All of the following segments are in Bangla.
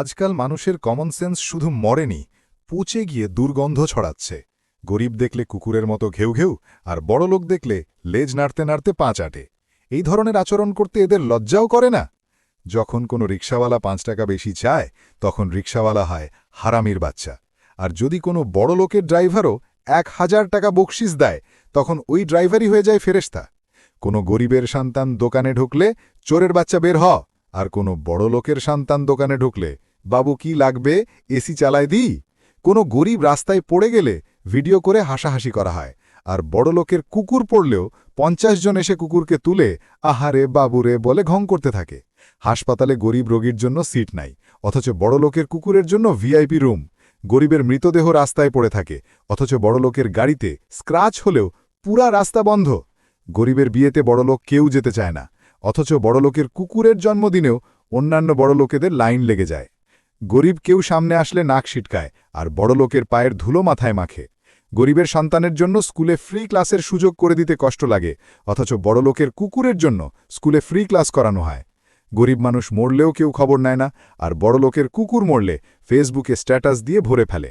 আজকাল মানুষের কমন সেন্স শুধু মরেনি, পচে গিয়ে দুর্গন্ধ ছড়াচ্ছে। গরিব দেখলে কুকুরের মতো ঘেউ ঘেউ, আর বড় লোক দেখলে লেজ নাড়তে নাড়তে পাঁচ আটে এই ধরনের আচরণ করতে এদের লজ্জাও করে না। যখন কোনো রিক্সাওয়ালা পাঁচ টাকা বেশি চায়, তখন রিক্সাওয়ালা হয় হারামির বাচ্চা। আর যদি কোনো বড় লোকের ড্রাইভারও এক হাজার টাকা বকশিস দেয়, তখন ওই ড্রাইভারই হয়ে যায় ফেরেস্তা কোনো গরিবের সন্তান দোকানে ঢুকলে চোরের বাচ্চা বের হ। আর কোনো বড় লোকের সন্তান দোকানে ঢুকলে, বাবু, কি লাগবে? এসি চালায় দিই? কোনো গরিব রাস্তায় পড়ে গেলে ভিডিও করে হাসাহাসি করা হয়, আর বড় লোকের কুকুর পড়লেও পঞ্চাশ জন এসে কুকুরকে তুলে আহারে বাবুরে বলে ঘং করতে থাকে। হাসপাতালে গরিব রোগীর জন্য সিট নাই, অথচ বড় লোকের কুকুরের জন্য ভিআইপি রুম। গরিবের মৃতদেহ রাস্তায় পড়ে থাকে, অথচ বড় লোকের গাড়িতে স্ক্রাচ হলেও পুরা রাস্তা বন্ধ। গরিবের বিয়েতে বড়লোক কেউ যেতে চায় না। অথচ বড়লোকের কুকুরের জন্মদিনেও অন্যান্য বড় লোকেদের লাইন লেগে যায়। গরিব কেউ সামনে আসলে নাক ছিটকায় আর বড়লোকের পায়ের ধুলো মাথায় মাখে। গরিবের সন্তানের জন্য স্কুলে ফ্রি ক্লাসের সুযোগ করে দিতে কষ্ট লাগে, অথচ বড়লোকের কুকুরের জন্য স্কুলে ফ্রি ক্লাস করানো হয়। গরিব মানুষ মরলেও কেউ খবর নেয় না আর বড়লোকের কুকুর মরলে ফেসবুকে স্ট্যাটাস দিয়ে ভরে ফেলে।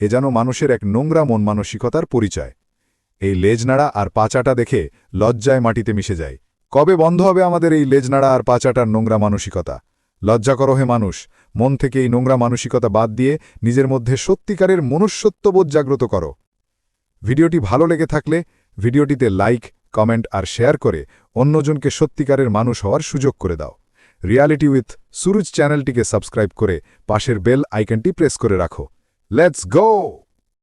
এ যেন মানুষের এক নোংরা মন মানসিকতার পরিচয়। এই লেজনাড়া আর পাচাটা দেখে লজ্জায় মাটিতে মিশে যায়। কবে বন্ধ হবে আমাদের এই লেজনাড়া আর পাচাটার নোংরা মানসিকতা? লজ্জা করো হে মানুষ, মন থেকে এই নোংরা মানসিকতা বাদ দিয়ে নিজের মধ্যে সত্যিকারের মনুষ্যত্ববোধ জাগ্রত করো। ভিডিওটি ভালো লেগে থাকলে ভিডিওটিতে লাইক, কমেন্ট আর শেয়ার করে অন্যজনকে সত্যিকারের মানুষ হওয়ার সুযোগ করে দাও। রিয়ালিটি উইথ সুরুজ চ্যানেলটিকে সাবস্ক্রাইব করে পাশের বেল আইকনটি প্রেস করে রাখো। Let's go!